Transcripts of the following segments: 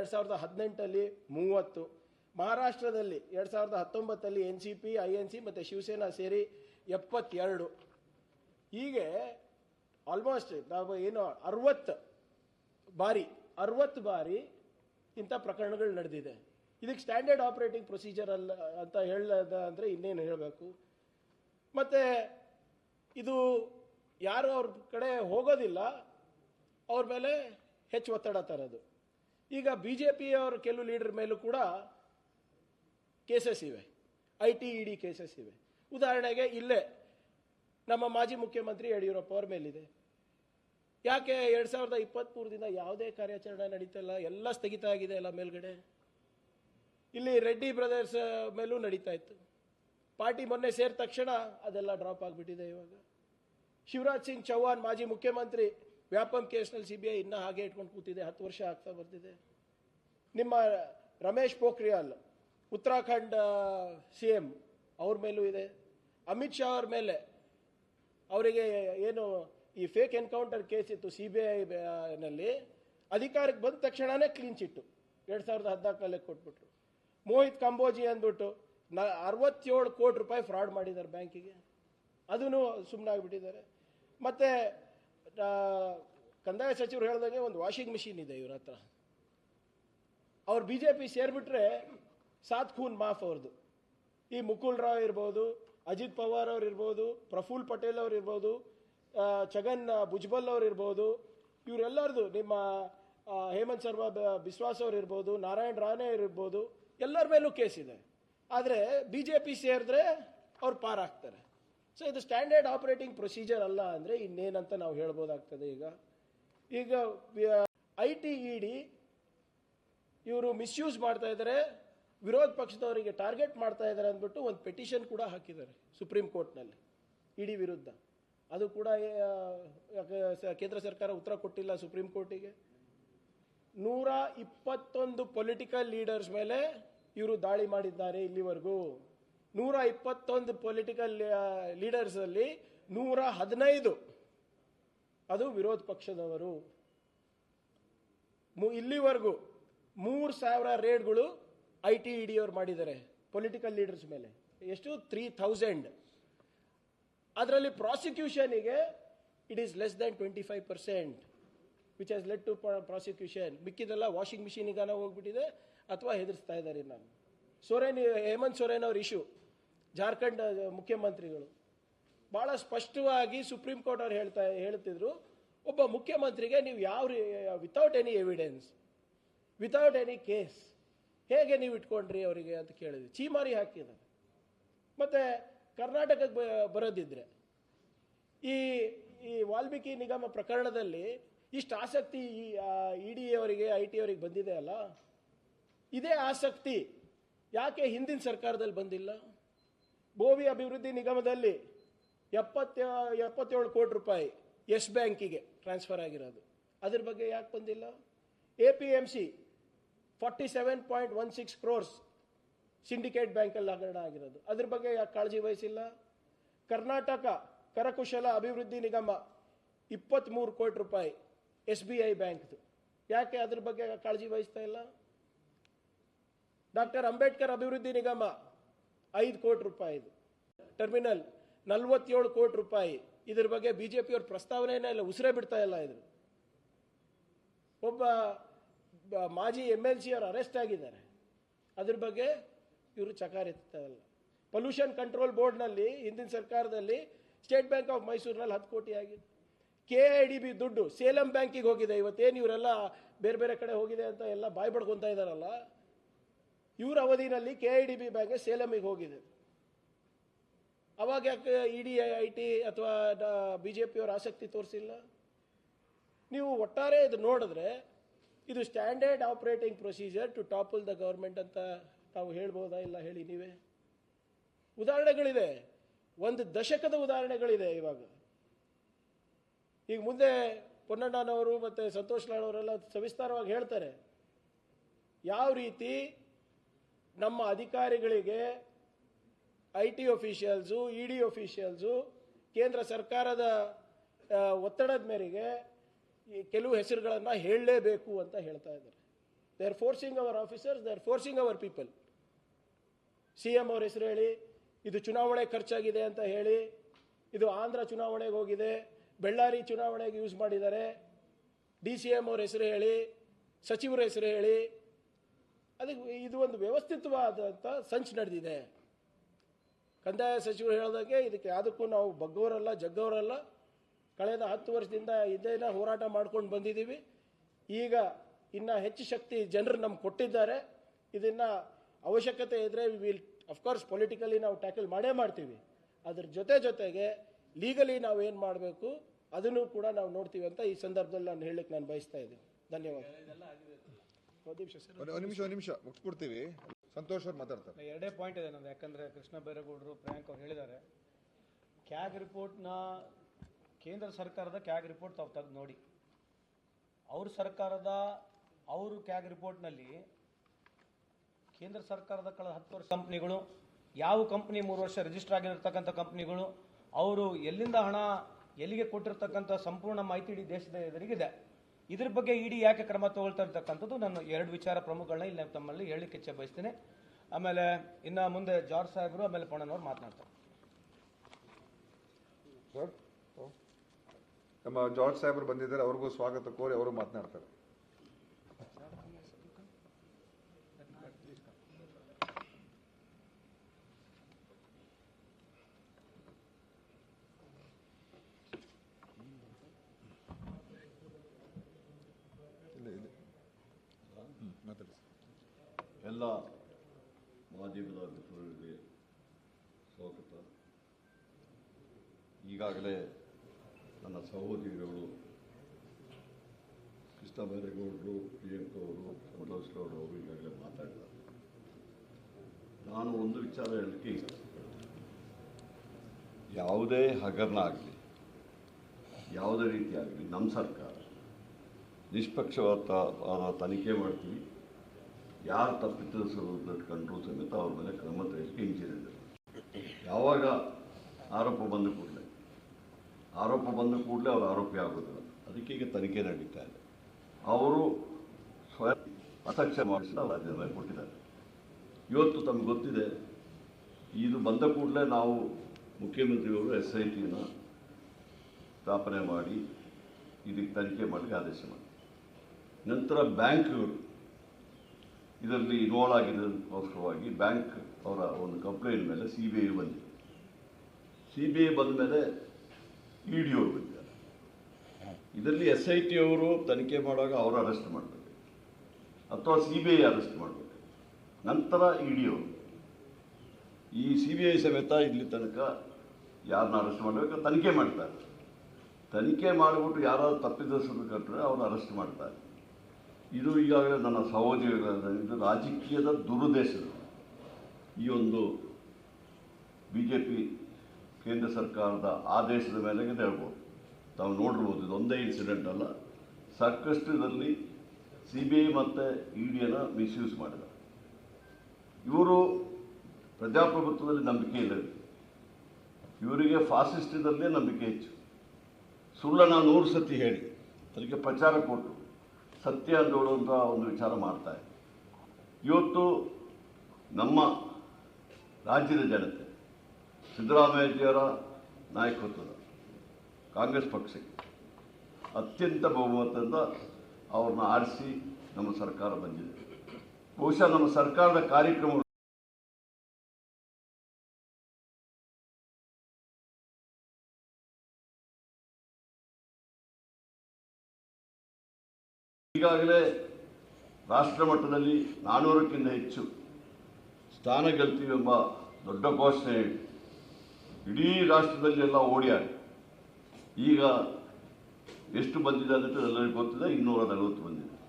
ಎರಡು ಸಾವಿರದ ಹದಿನೆಂಟಲ್ಲಿ ಮೂವತ್ತು, ಮಹಾರಾಷ್ಟ್ರದಲ್ಲಿ ಎರಡು ಸಾವಿರದ ಹತ್ತೊಂಬತ್ತಲ್ಲಿ N C P, I N C ಮತ್ತು ಶಿವಸೇನಾ ಸೇರಿ ಎಪ್ಪತ್ತೆರಡು. ಹೀಗೆ ಆಲ್ಮೋಸ್ಟ್ ನಾವು ಏನು ಅರವತ್ತು ಬಾರಿ ಅರವತ್ತು ಬಾರಿ ಇಂಥ ಪ್ರಕರಣಗಳು ನಡೆದಿದೆ. ಇದಕ್ಕೆ ಸ್ಟ್ಯಾಂಡರ್ಡ್ ಆಪರೇಟಿಂಗ್ ಪ್ರೊಸೀಜರ್ ಅಲ್ಲ ಅಂತ ಹೇಳದ ಅಂದರೆ ಇನ್ನೇನು ಹೇಳಬೇಕು? ಮತ್ತು ಇದು ಯಾರು ಅವ್ರ ಕಡೆ ಹೋಗೋದಿಲ್ಲ, ಅವ್ರ ಮೇಲೆ ಹೆಚ್ಚು ಒತ್ತಡ ತರೋದು. ಈಗ ಬಿ ಜೆ ಪಿಯವ್ರ ಕೆಲವು ಲೀಡರ್ ಮೇಲೂ ಕೂಡ ಕೇಸಸ್ ಇವೆ. I T E D cases ಇವೆ. ಉದಾಹರಣೆಗೆ ಇಲ್ಲೇ ನಮ್ಮ ಮಾಜಿ ಮುಖ್ಯಮಂತ್ರಿ ಯಡಿಯೂರಪ್ಪ ಅವ್ರ ಮೇಲಿದೆ. ಯಾಕೆ ಎರಡು ಸಾವಿರದ ಇಪ್ಪತ್ತ್ಮೂರದಿಂದ ಯಾವುದೇ ಕಾರ್ಯಾಚರಣೆ ನಡೀತಲ್ಲ ಎಲ್ಲ ಸ್ಥಗಿತ ಆಗಿದೆ ಎಲ್ಲ ಮೇಲ್ಗಡೆ? ಇಲ್ಲಿ ರೆಡ್ಡಿ ಬ್ರದರ್ಸ್ ಮೇಲೂ ನಡೀತಾ ಇತ್ತು. ಪಾರ್ಟಿ ಮೊನ್ನೆ ಸೇರಿದ ತಕ್ಷಣ ಅದೆಲ್ಲ ಡ್ರಾಪ್ ಆಗಿಬಿಟ್ಟಿದೆ ಇವಾಗ. ಶಿವರಾಜ್ ಸಿಂಗ್ ಚೌಹಾಣ್ ಮಾಜಿ ಮುಖ್ಯಮಂತ್ರಿ ವ್ಯಾಪಂ ಕೇಸ್ನಲ್ಲಿ ಸಿ ಬಿ ಐ ಇನ್ನೂ ಹಾಗೆ ಇಟ್ಕೊಂಡು ಕೂತಿದೆ, ಹತ್ತು ವರ್ಷ ಆಗ್ತಾ ಬರ್ತಿದೆ. ನಿಮ್ಮ ರಮೇಶ್ ಪೋಖ್ರಿಯಾಲ್, ಉತ್ತರಾಖಂಡ್ ಸಿ ಎಂ ಅವ್ರ ಮೇಲೂ ಇದೆ. ಅಮಿತ್ ಶಾ ಅವ್ರ ಮೇಲೆ ಅವರಿಗೆ ಏನು ಈ fake encounter case C B B ಐನಲ್ಲಿ ಅಧಿಕಾರಕ್ಕೆ ಬಂದ ತಕ್ಷಣನೇ ಕ್ಲೀನ್ ಚಿಟ್ಟು ಎರಡು ಸಾವಿರದ ಹದಿನಾಲ್ಕರಲ್ಲೇ ಕೊಟ್ಬಿಟ್ರು. ಮೋಹಿತ್ ಕಂಬೋಜಿ ಅಂದ್ಬಿಟ್ಟು ನ, ಅರವತ್ತೇಳು ಕೋಟಿ ರೂಪಾಯಿ ಫ್ರಾಡ್ ಮಾಡಿದ್ದಾರೆ ಬ್ಯಾಂಕಿಗೆ. ಅದೂ ಸುಮ್ಮನಾಗಿಬಿಟ್ಟಿದ್ದಾರೆ ಮತ್ತು ಕಂದಾಯ ಸಚಿವರು ಹೇಳ್ದಂಗೆ ಒಂದು ವಾಷಿಂಗ್ ಮಿಷಿನ್ ಇದೆ ಇವ್ರ ಹತ್ರ. ಅವ್ರು ಬಿ ಜೆ ಪಿ ಸೇರಿಬಿಟ್ರೆ ಸಾತ್ ಖೂನ್ ಮಾಫ್ ಅವ್ರದ್ದು ಈ ಮುಕುಲ್ ರಾವ್ ಇರ್ಬೋದು, ಅಜಿತ್ ಪವಾರ್ ಅವ್ರು ಇರ್ಬೋದು, ಪ್ರಫುಲ್ ಪಟೇಲ್ ಅವ್ರು ಇರ್ಬೋದು ಛಗನ್ ಭುಜ್ಬಲ್ ಅವ್ರು ಇರ್ಬೋದು ಇವರೆಲ್ಲರದು ನಿಮ್ಮ ಹೇಮಂತ್ ಶರ್ಮಾ ಬಿಸ್ವಾಸ್ ಅವ್ರು ಇರ್ಬೋದು, ನಾರಾಯಣ್ ರಾಣೆ ಇರ್ಬೋದು, ಎಲ್ಲರ ಮೇಲೂ ಕೇಸ್ ಇದೆ. ಆದರೆ ಬಿ ಜೆ ಪಿ ಸೇರಿದ್ರೆ ಅವ್ರು ಪಾರಾಗ್ತಾರೆ. ಸೊ ಇದು ಸ್ಟ್ಯಾಂಡರ್ಡ್ ಆಪರೇಟಿಂಗ್ ಪ್ರೊಸೀಜರ್ ಅಲ್ಲ ಅಂದರೆ ಇನ್ನೇನಂತ ನಾವು ಹೇಳ್ಬೋದಾಗ್ತದೆ ಈಗ. ಈಗ ಐ ಟಿ ಇ ಡಿ ಇವರು ಮಿಸ್ಯೂಸ್ ಮಾಡ್ತಾ ಇದ್ದಾರೆ ವಿರೋಧ ಪಕ್ಷದವರಿಗೆ ಟಾರ್ಗೆಟ್ ಮಾಡ್ತಾ ಇದ್ದಾರೆ ಅಂದ್ಬಿಟ್ಟು ಒಂದು ಪೆಟಿಷನ್ ಕೂಡ ಹಾಕಿದ್ದಾರೆ ಸುಪ್ರೀಂ ಕೋರ್ಟ್ನಲ್ಲಿ ಇಡಿ ವಿರುದ್ಧ. ಅದು ಕೂಡ ಕೇಂದ್ರ ಸರ್ಕಾರ ಉತ್ತರ ಕೊಟ್ಟಿಲ್ಲ ಸುಪ್ರೀಂ ಕೋರ್ಟಿಗೆ ನೂರ ಇಪ್ಪತ್ತೊಂದು ಪೊಲಿಟಿಕಲ್ ಲೀಡರ್ಸ್ ಮೇಲೆ ಇವರು ದಾಳಿ ಮಾಡಿದ್ದಾರೆ ಇಲ್ಲಿವರೆಗೂ. ನೂರ ಇಪ್ಪತ್ತೊಂದು ಪೊಲಿಟಿಕಲ್ ಲೀಡರ್ಸ್ ಅಲ್ಲಿ ನೂರ ಹದಿನೈದು ಅದು ವಿರೋಧ ಪಕ್ಷದವರು. ಇಲ್ಲಿವರೆಗೂ ಮೂರು ಸಾವಿರ ರೇಡ್ಗಳು ಐ ಟಿ ಇ ಡಿ ಅವ್ರು ಮಾಡಿದ್ದಾರೆ ಪೊಲಿಟಿಕಲ್ ಲೀಡರ್ಸ್ ಮೇಲೆ. ಎಷ್ಟು? ತ್ರೀ ಥೌಸಂಡ್ ಅದರಲ್ಲಿ ಪ್ರಾಸಿಕ್ಯೂಷನಿಗೆ it is less than twenty five percent which as let to prosecution ಮಿಕ್ಕಿದೆಲ್ಲ washing ಮಿಷಿನಿಗಾನ ಹೋಗ್ಬಿಟ್ಟಿದೆ, ಅಥವಾ ಹೆದರ್ಸ್ತಾ ಇದ್ದಾರೆ ನಾನು ಸೊರೇನ್, ಹೇಮಂತ್ ಸೊರೇನ್ ಅವ್ರ ಇಶ್ಯೂ ಜಾರ್ಖಂಡ್ ಮುಖ್ಯಮಂತ್ರಿಗಳು. ಭಾಳ ಸ್ಪಷ್ಟವಾಗಿ ಸುಪ್ರೀಂ ಕೋರ್ಟ್ ಅವ್ರು ಹೇಳ್ತಾ, ಹೇಳ್ತಿದ್ರು, ಒಬ್ಬ ಮುಖ್ಯಮಂತ್ರಿಗೆ ನೀವು ಯಾವ without any evidence without any case ಹೇಗೆ ನೀವು ಇಟ್ಕೊಂಡ್ರಿ ಅವರಿಗೆ? ಅಂತ ಕೇಳಿದ್ವಿ. ಚೀಮಾರಿ ಹಾಕಿದ್ದಾರೆ. ಮತ್ತು ಕರ್ನಾಟಕಕ್ಕೆ ಬರೋದಿದ್ರೆ, ಈ ಈ ವಾಲ್ಮೀಕಿ ನಿಗಮ ಪ್ರಕರಣದಲ್ಲಿ ಇಷ್ಟು ಆಸಕ್ತಿ ಈ ಇ ಡಿ ಅವರಿಗೆ ಐ ಟಿ ಅವರಿಗೆ ಬಂದಿದೆ ಅಲ್ಲ? ಇದೇ ಆಸಕ್ತಿ. ಯಾಕೆ ಹಿಂದಿನ ಸರ್ಕಾರದಲ್ಲಿ ಬಂದಿಲ್ಲ? ಭೂಮಿ ಅಭಿವೃದ್ಧಿ ನಿಗಮದಲ್ಲಿ ಎಪ್ಪತ್ತ ಎಪ್ಪತ್ತೇಳು ಕೋಟಿ ರೂಪಾಯಿ ಎಸ್ ಬ್ಯಾಂಕಿಗೆ ಟ್ರಾನ್ಸ್ಫರ್ ಆಗಿರೋದು. ಅದ್ರ ಬಗ್ಗೆ ಯಾಕೆ ಬಂದಿಲ್ಲ? A P M C forty seven point one six crores syndicate ಬ್ಯಾಂಕಲ್ಲಿ ಹಗರಣ ಆಗಿರೋದು. ಅದ್ರ ಬಗ್ಗೆ ಯಾಕೆ ಕಾಳಜಿ ವಹಿಸಿಲ್ಲ? ಕರ್ನಾಟಕ ಕರಕುಶಲ ಅಭಿವೃದ್ಧಿ ನಿಗಮ ಇಪ್ಪತ್ತ್ಮೂರು ಕೋಟಿ ರೂಪಾಯಿ ಎಸ್ ಬಿ ಐ ಬ್ಯಾಂಕ್ದು. ಯಾಕೆ ಅದ್ರ ಬಗ್ಗೆ ಕಾಳಜಿ ವಹಿಸ್ತಾ ಇಲ್ಲ? ಡಾಕ್ಟರ್ ಅಂಬೇಡ್ಕರ್ ಅಭಿವೃದ್ಧಿ ನಿಗಮ ಐದು ಕೋಟಿ ರೂಪಾಯಿದು ಟರ್ಮಿನಲ್ ನಲ್ವತ್ತೇಳು ಕೋಟಿ ರೂಪಾಯಿ. ಇದ್ರ ಬಗ್ಗೆ ಬಿ ಜೆ ಪಿಯವ್ರ ಪ್ರಸ್ತಾವನೆಯೇ ಇಲ್ಲ, ಉಸಿರೇ ಬಿಡ್ತಾ ಇಲ್ಲ ಇದ್ರು ಒಬ್ಬ ಮಾಜಿ ಎಂ ಎಲ್ ಸಿ ಅವರು ಅರೆಸ್ಟ್ ಆಗಿದ್ದಾರೆ. ಅದ್ರ ಬಗ್ಗೆ ಇವರು ಚಕಾರ ಇಲ್ಲ ಪೊಲ್ಯೂಷನ್ ಕಂಟ್ರೋಲ್ ಬೋರ್ಡ್ನಲ್ಲಿ ಹಿಂದಿನ ಸರ್ಕಾರದಲ್ಲಿ ಸ್ಟೇಟ್ ಬ್ಯಾಂಕ್ ಆಫ್ ಮೈಸೂರಿನಲ್ಲಿ ಹತ್ತು ಕೋಟಿ ಆಗಿದೆ ಕೆ ಐ ಡಿ ಬಿ ದುಡ್ಡು ಸೇಲಂ ಬ್ಯಾಂಕಿಗೆ ಹೋಗಿದೆ. ಇವತ್ತೇನು ಇವರೆಲ್ಲ ಬೇರೆ ಬೇರೆ ಕಡೆ ಹೋಗಿದೆ ಅಂತ ಎಲ್ಲ ಬಾಯ್ ಬಡ್ಕೊತಾ ಇದ್ದಾರಲ್ಲ. ಇವ್ರ ಅವಧಿನಲ್ಲಿ K I D B bank ಸೇಲಮಿಗೆ ಹೋಗಿದೆ. ಅವಾಗ ಯಾಕೆ ಇ ಡಿ ಐ ಟಿ ಅಥವಾ ಬಿ ಜೆ ಪಿಯವರು ಆಸಕ್ತಿ ತೋರಿಸಿಲ್ಲ? ನೀವು ಒಟ್ಟಾರೆ ಇದು ನೋಡಿದ್ರೆ ಇದು standard operating procedure to topple the government ಅಂತ ತಾವು ಹೇಳ್ಬೋದಾ ಇಲ್ಲ ಹೇಳಿ ನೀವೇ? ಉದಾಹರಣೆಗಳಿದೆ. ಒಂದು ದಶಕದ ಉದಾಹರಣೆಗಳಿದೆ ಇವಾಗ. ಈಗ ಮುಂದೆ ಪೊನ್ನಣ್ಣನವರು ಮತ್ತು ಸಂತೋಷ್ ಲಾಳ್ ಅವರೆಲ್ಲ ಸವಿಸ್ತಾರವಾಗಿ ಹೇಳ್ತಾರೆ. ಯಾವ ರೀತಿ ನಮ್ಮ ಅಧಿಕಾರಿಗಳಿಗೆ I T officials E D officials ಕೇಂದ್ರ ಸರ್ಕಾರದ ಒತ್ತಡದ ಮೇರೆಗೆ ಕೆಲವು ಹೆಸರುಗಳನ್ನು ಹೇಳಲೇಬೇಕು ಅಂತ ಹೇಳ್ತಾ ಇದ್ದಾರೆ. They are forcing our officers they are forcing our people C M ಅವ್ರ ಹೆಸರು ಹೇಳಿ, ಇದು ಚುನಾವಣೆ ಖರ್ಚಾಗಿದೆ ಅಂತ ಹೇಳಿ, ಇದು ಆಂಧ್ರ ಚುನಾವಣೆಗೆ ಹೋಗಿದೆ, ಬೆಳ್ಳಾರಿ ಚುನಾವಣೆಗೆ ಯೂಸ್ ಮಾಡಿದ್ದಾರೆ. ಡಿ ಸಿ ಎಂ ಅವ್ರ ಹೆಸರು ಹೇಳಿ, ಸಚಿವರ ಹೆಸರು ಹೇಳಿ ಅದಕ್ಕೆ ಇದು ಒಂದು ವ್ಯವಸ್ಥಿತವಾದಂಥ ಸಂಚು ನಡೆದಿದೆ. ಕಂದಾಯ ಸಚಿವರು ಹೇಳಿದಾಗೆ ಇದಕ್ಕೆ ಯಾವುದಕ್ಕೂ ನಾವು ಬಗ್ಗವರಲ್ಲ, ಜಗ್ಗವರಲ್ಲ. ಕಳೆದ ಹತ್ತು ವರ್ಷದಿಂದ ಇದೇನ ಹೋರಾಟ ಮಾಡ್ಕೊಂಡು ಬಂದಿದ್ದೀವಿ. ಈಗ ಇನ್ನು ಹೆಚ್ಚು ಶಕ್ತಿ ಜನರು ನಮ್ಗೆ ಕೊಟ್ಟಿದ್ದಾರೆ. ಇದನ್ನು ಅವಶ್ಯಕತೆ ಇದ್ದರೆ we will of course politically ನಾವು ಟ್ಯಾಕಲ್ ಮಾಡೇ ಮಾಡ್ತೀವಿ. ಅದ್ರ ಜೊತೆ ಜೊತೆಗೆ ಲೀಗಲಿ ನಾವು ಏನು ಮಾಡಬೇಕು, ಅದನ್ನು ಕೂಡ ನಾವು ನೋಡ್ತೀವಿ ಅಂತ ಈ ಸಂದರ್ಭದಲ್ಲಿ ನಾನು ಹೇಳಲಿಕ್ಕೆ ನಾನು ಬಯಸ್ತಾ ಇದ್ದೀನಿ. ಧನ್ಯವಾದ. ಒಂದು ನಿಮಿಷ ಸರ್ ಒಂದು ನಿಮಿಷ. ಒಂದು ನಿಮಿಷ ಮುಗಿಸ್ಕೊಡ್ತೀವಿ ಸಂತೋಷ್ ಅವ್ರು ಮಾತಾಡ್ತಾರೆ. ಎರಡೇ ಪಾಯಿಂಟ್ ಇದೆ ನಂದು. ಯಾಕಂದರೆ ಕೃಷ್ಣ ಬೈರೇಗೌಡರು ಪ್ರಿಯಾಂಕ್ ಅವ್ರು ಹೇಳಿದ್ದಾರೆ. ಕ್ಯಾಗ್ ರಿಪೋರ್ಟ್ನ ಕೇಂದ್ರ ಸರ್ಕಾರದ ಕ್ಯಾಗ್ ರಿಪೋರ್ಟ್ ತಾವು ತೆಗೆದು ನೋಡಿ. ಅವ್ರ ಸರ್ಕಾರದ ಅವರು ಕ್ಯಾಗ್ ರಿಪೋರ್ಟ್ನಲ್ಲಿ ಕೇಂದ್ರ ಸರ್ಕಾರದ ಕಳೆದ ಹತ್ತು ವರ್ಷ ಕಂಪ್ನಿಗಳು ಯಾವ ಕಂಪ್ನಿ ಮೂರು ವರ್ಷ ರಿಜಿಸ್ಟರ್ ಆಗಿರತಕ್ಕಂಥ ಕಂಪ್ನಿಗಳು ಅವರು ಎಲ್ಲಿಂದ ಹಣ ಎಲ್ಲಿಗೆ ಕೊಟ್ಟಿರ್ತಕ್ಕಂಥ ಸಂಪೂರ್ಣ ಮಾಹಿತಿ ಇಡೀ ದೇಶದ ಎದುರಿಗಿದೆ. ಇದ್ರ ಬಗ್ಗೆ ಇಡಿ ಯಾಕೆ ಕ್ರಮ ತಗೊಳ್ತಾ ಇರ್ತಕ್ಕಂಥದ್ದು ನಾನು ಎರಡು ವಿಚಾರ ಪ್ರಮುಖಗಳನ್ನ ಇಲ್ಲಿ ತಮ್ಮಲ್ಲಿ ಹೇಳಲಿಕ್ಕೆ ಇಚ್ಛೆ ಬಯಸ್ತೇನೆ. ಆಮೇಲೆ ಇನ್ನು ಮುಂದೆ ಜಾರ್ಜ್ ಸಾಹೇಬರು, ಆಮೇಲೆ ಪೊಣನವ್ರು ಮಾತನಾಡ್ತಾರೆ. ನಮ್ಮ ಜಾರ್ಜ್ ಸಾಹೇಬರು ಬಂದಿದ್ದಾರೆ, ಅವ್ರಿಗೂ ಸ್ವಾಗತ ಕೋರಿ ಅವರು ಮಾತನಾಡ್ತಾರೆ ಇಲ್ಲ, ಇಲ್ಲ. ಹ್ಮ್, ಮಾತಾಡಿ ಸರ್. ಎಲ್ಲ ಮಾಧ್ಯಮದ ಮಿತ್ರರಿಗೆ ಸ್ವಾಗತ ಈಗಾಗಲೇ ಸಹೋದರಿಗಳು ಕೃಷ್ಣ ಬೈರೇಗೌಡರು ಪ್ರಿಯಾಂಕ ಅವರು ಸಂತೋಷ್ ಅವರು ಈಗಾಗಲೇ ಮಾತಾಡಿದ್ದಾರೆ. ನಾನು ಒಂದು ವಿಚಾರ ಹೇಳಲಿಕ್ಕೆ ಯಾವುದೇ ಹಗರಣ ಆಗಲಿ, ಯಾವುದೇ ರೀತಿ ಆಗಲಿ, ನಮ್ಮ ಸರ್ಕಾರ ನಿಷ್ಪಕ್ಷವಾದ ತನಿಖೆ ಮಾಡ್ತೀವಿ. ಯಾರು ತಪ್ಪಿತಸ್ಥರು ಕಂಡ್ರು ಸಮೇತ ಅವ್ರ ಮೇಲೆ ಕ್ರಮ ತೆಗೆಯಲಿಕ್ಕೆ ಇಂಜಿನಿಯರ್. ಯಾವಾಗ ಆರೋಪ ಬಂದು ಆರೋಪ ಬಂದ ಕೂಡಲೇ ಅವರು ಆರೋಪಿ ಆಗೋದಿಲ್ಲ. ಅದಕ್ಕೆ ಈಗ ತನಿಖೆ ನಡೀತಾ ಇದೆ. ಅವರು ಸ್ವಯಂ ಅಸಕ್ಷ್ಯ ಮಾಡಿಸಿದ ರಾಜೀನಾಮೆ ಕೊಟ್ಟಿದ್ದಾರೆ. ಇವತ್ತು ತಮಗೆ ಗೊತ್ತಿದೆ ಇದು ಬಂದ ಕೂಡಲೇ ನಾವು ಮುಖ್ಯಮಂತ್ರಿಯವರು ಎಸ್ ಐ ಟಿನ ಸ್ಥಾಪನೆ ಮಾಡಿ ಇದಕ್ಕೆ ತನಿಖೆ ಮಾಡಲಿಕ್ಕೆ ಆದೇಶ ಮಾಡಿ ನಂತರ ಬ್ಯಾಂಕ್ಗಳು ಇದರಲ್ಲಿ ಇನ್ವಾಲ್ವ್ ಆಗಿದ್ದಕ್ಕೋಸ್ಕರವಾಗಿ ಬ್ಯಾಂಕ್ ಅವರ ಒಂದು ಕಂಪ್ಲೇಂಟ್ ಮೇಲೆ ಸಿ ಬಿ ಐ ಬಂದಿದೆ. ಸಿ ಬಿ ಐ ಬಂದ ಮೇಲೆ ಇ ಡಿ ಅವರು ಬಂದಿದ್ದಾರೆ ಇದರಲ್ಲಿ ಎಸ್ ಐ ಟಿ ಅವರು ತನಿಖೆ ಮಾಡುವಾಗ ಅವರು ಅರೆಸ್ಟ್ ಮಾಡಬೇಕು. ಅಥವಾ ಸಿ ಬಿ ಐ ಅರೆಸ್ಟ್ ಮಾಡಬೇಕು. ನಂತರ ಇ ಡಿ ಅವರು ಈ ಸಿ ಬಿ ಐ ಸಮೇತ ಇಲ್ಲಿ ತನಕ ಯಾರನ್ನ ಅರೆಸ್ಟ್ ಮಾಡಬೇಕು? ತನಿಖೆ ಮಾಡ್ತಾರೆ. ತನಿಖೆ ಮಾಡಿಬಿಟ್ಟು ಯಾರಾದ್ರು ತಪ್ಪಿದಷ್ಟು ಕಂಡ್ರೆ ಅವ್ರನ್ನ ಅರೆಸ್ಟ್ ಮಾಡ್ತಾರೆ. ಇದು ಈಗಾಗಲೇ ನನ್ನ ಸಹೋದ್ಯೋಗಿಗಳ ಇದು ರಾಜಕೀಯದ ದುರುದ್ದೇಶದ ಈ ಒಂದು ಬಿ ಜೆ ಪಿ ಕೇಂದ್ರ ಸರ್ಕಾರದ ಆದೇಶದ ಮೇಲೆಗೆ ಹೇಳ್ಬೋದು. ತಾವು ನೋಡಿರ್ಬೋದು, ಇದೊಂದೇ ಇನ್ಸಿಡೆಂಟ್ ಅಲ್ಲ. ಸಾಕಷ್ಟು ಇದರಲ್ಲಿ ಸಿ ಬಿ ಐ ಮತ್ತು ಇ ಡಿಯನ್ನು ಮಿಸ್ಯೂಸ್ ಮಾಡಿದ ಇವರು ಪ್ರಜಾಪ್ರಭುತ್ವದಲ್ಲಿ ನಂಬಿಕೆ ಇಲ್ಲ ಇವರಿಗೆ ಫಾಸಿಸ್ಟಿನಲ್ಲೇ ನಂಬಿಕೆ ಹೆಚ್ಚು. ಸುಳ್ಳನ ನೂರು ಸತಿ ಹೇಳಿ. ಅದಕ್ಕೆ ಪ್ರಚಾರ ಕೊಟ್ಟು ಸತ್ಯ ಅಂತ ಒಂದು ವಿಚಾರ ಮಾಡ್ತಾರೆ ಇವತ್ತು ನಮ್ಮ ರಾಜ್ಯದ ಜನತೆ ಸಿದ್ದರಾಮಯ್ಯಜಿಯವರ ನಾಯಕತ್ವದ ಕಾಂಗ್ರೆಸ್ ಪಕ್ಷಕ್ಕೆ ಅತ್ಯಂತ ಬಹುಮತದಿಂದ ಅವ್ರನ್ನ ಆರಿಸಿ ನಮ್ಮ ಸರ್ಕಾರ ಬಂದಿದೆ. ಬಹುಶಃ ನಮ್ಮ ಸರ್ಕಾರದ ಕಾರ್ಯಕ್ರಮಗಳು ಈಗಾಗಲೇ ರಾಷ್ಟ್ರ ಮಟ್ಟದಲ್ಲಿ ನಾನ್ನೂರಕ್ಕಿಂತ ಹೆಚ್ಚು ಸ್ಥಾನ ಗೆಲ್ತೀವಿ ಎಂಬ ದೊಡ್ಡ ಘೋಷಣೆ ಇಡೀ ರಾಷ್ಟ್ರದಲ್ಲಿ ಎಲ್ಲ ಓಡಿಯಾರ. ಈಗ ಎಷ್ಟು ಬಂದಿದೆ ಅಂತ ಎಲ್ಲರಿಗೂ ಗೊತ್ತಿದೆ ಇನ್ನೂರ ನಲವತ್ತು ಬಂದಿದೆ.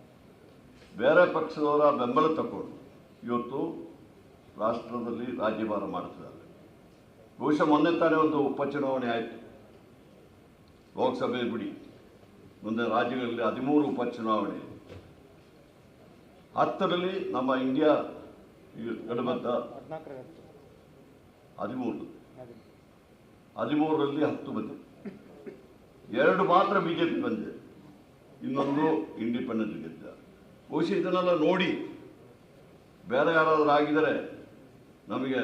ಬೇರೆ ಪಕ್ಷದವರ ಬೆಂಬಲ ತಗೊಂಡು ಇವತ್ತು ರಾಷ್ಟ್ರದಲ್ಲಿ ರಾಜ್ಯಭಾರ ಮಾಡ್ತಿದ್ದಾರೆ. ಬಹುಶಃ ಮೊನ್ನೆ ತಾನೇ ಒಂದು ಉಪಚುನಾವಣೆ ಆಯಿತು. ಲೋಕಸಭೆ ಬಿಡಿ. ಮುಂದೆ ರಾಜ್ಯಗಳಲ್ಲಿ ಹದಿಮೂರು ಉಪಚುನಾವಣೆ. ಹತ್ತರಲ್ಲಿ ನಮ್ಮ ಇಂಡಿಯಾ ಹತ್ತು ಹದಿಮೂರು. ಹದಿಮೂರರಲ್ಲಿ ಹತ್ತು ಬಂದಿದೆ ಎರಡು ಮಾತ್ರ ಬಿಜೆಪಿ ಬಂದಿದೆ ಇನ್ನೊಂದು ಇಂಡಿಪೆಂಡೆಂಟ್ ಗೆದ್ದ. ಬಹುಶಃ ಇದನ್ನೆಲ್ಲ ನೋಡಿ ಬೇರೆ ಯಾರಾದರೂ ಆಗಿದರೆ ನಮಗೆ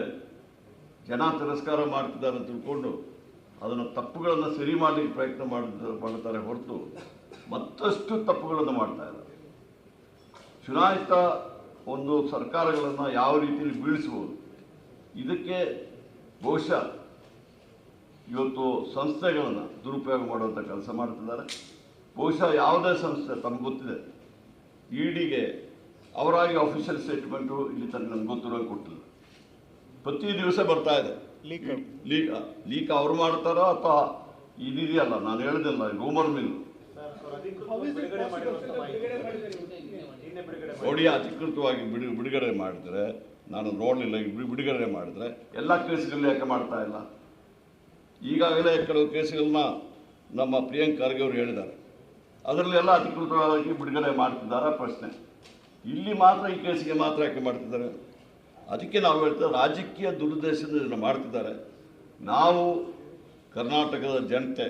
ಜನ ತಿರಸ್ಕಾರ ಮಾಡ್ತಿದ್ದಾರೆ ಅಂತ ತಿಳ್ಕೊಂಡು ಅದನ್ನು ತಪ್ಪುಗಳನ್ನು ಸರಿ ಮಾಡಲಿಕ್ಕೆ ಪ್ರಯತ್ನ ಮಾಡ್ತಾರೆ ಹೊರತು ಮತ್ತಷ್ಟು ತಪ್ಪುಗಳನ್ನು ಮಾಡ್ತಾ ಇದ್ದಾರೆ ಚುನಾಯಿತ ಒಂದು ಸರ್ಕಾರಗಳನ್ನು ಯಾವ ರೀತಿಯಲ್ಲಿ ಬೀಳಿಸ್ಬೋದು, ಇದಕ್ಕೆ ಬಹುಶಃ ಇವತ್ತು ಸಂಸ್ಥೆಗಳನ್ನು ದುರುಪಯೋಗ ಮಾಡುವಂಥ ಕೆಲಸ ಮಾಡ್ತಿದ್ದಾರೆ. ಬಹುಶಃ ಯಾವುದೇ ಸಂಸ್ಥೆ ತಮ್ಗೆ ಗೊತ್ತಿದೆ. ಡಿಗೆ ಅವರಾಗಿ ಅಫಿಷಿಯಲ್ ಸ್ಟೇಟ್ಮೆಂಟು ಇಲ್ಲಿ ತನಕ ನಮ್ಗೆ ಗೊತ್ತಿರೋ ಕೊಟ್ಟಿಲ್ಲ. ಪ್ರತಿ ದಿವಸ ಬರ್ತಾ ಇದೆ. ಲೀಕ್ ಲೀಕ್ ಅವ್ರು ಮಾಡ್ತಾರೋ ಅಥವಾ ಇದಿದೆಯಲ್ಲ? ನಾನು ಹೇಳಿದೆಲ್ಲ ರೂಮರ್ ಮಿಲ್ ನೋಡಿ ಅಧಿಕೃತವಾಗಿ ಬಿಡು ಬಿಡುಗಡೆ ಮಾಡಿದ್ರೆ ನಾನು ನೋಡಲಿಲ್ಲ ಬಿಡುಗಡೆ ಮಾಡಿದ್ರೆ ಎಲ್ಲ ಕೇಸ್ಗಳಲ್ಲಿ ಯಾಕೆ ಮಾಡ್ತಾ ಇಲ್ಲ? ಈಗಾಗಲೇ ಕೆಲವು ಕೇಸುಗಳನ್ನ ನಮ್ಮ ಪ್ರಿಯಾಂಕ್ ಖರ್ಗೆ ಅವರು ಹೇಳಿದ್ದಾರೆ. ಅದರಲ್ಲೆಲ್ಲ ಅಧಿಕೃತವಾಗಿ ಬಿಡುಗಡೆ ಮಾಡ್ತಿದ್ದಾರೆ ಪ್ರಶ್ನೆ. ಇಲ್ಲಿ ಮಾತ್ರ ಈ ಕೇಸಿಗೆ ಮಾತ್ರ ಯಾಕೆ ಮಾಡ್ತಿದ್ದಾರೆ? ಅದಕ್ಕೆ ನಾವು ಹೇಳ್ತೇವೆ, ರಾಜಕೀಯ ದುರುದ್ದೇಶದಿಂದ ಮಾಡ್ತಿದ್ದಾರೆ. ನಾವು ಕರ್ನಾಟಕದ ಜನತೆ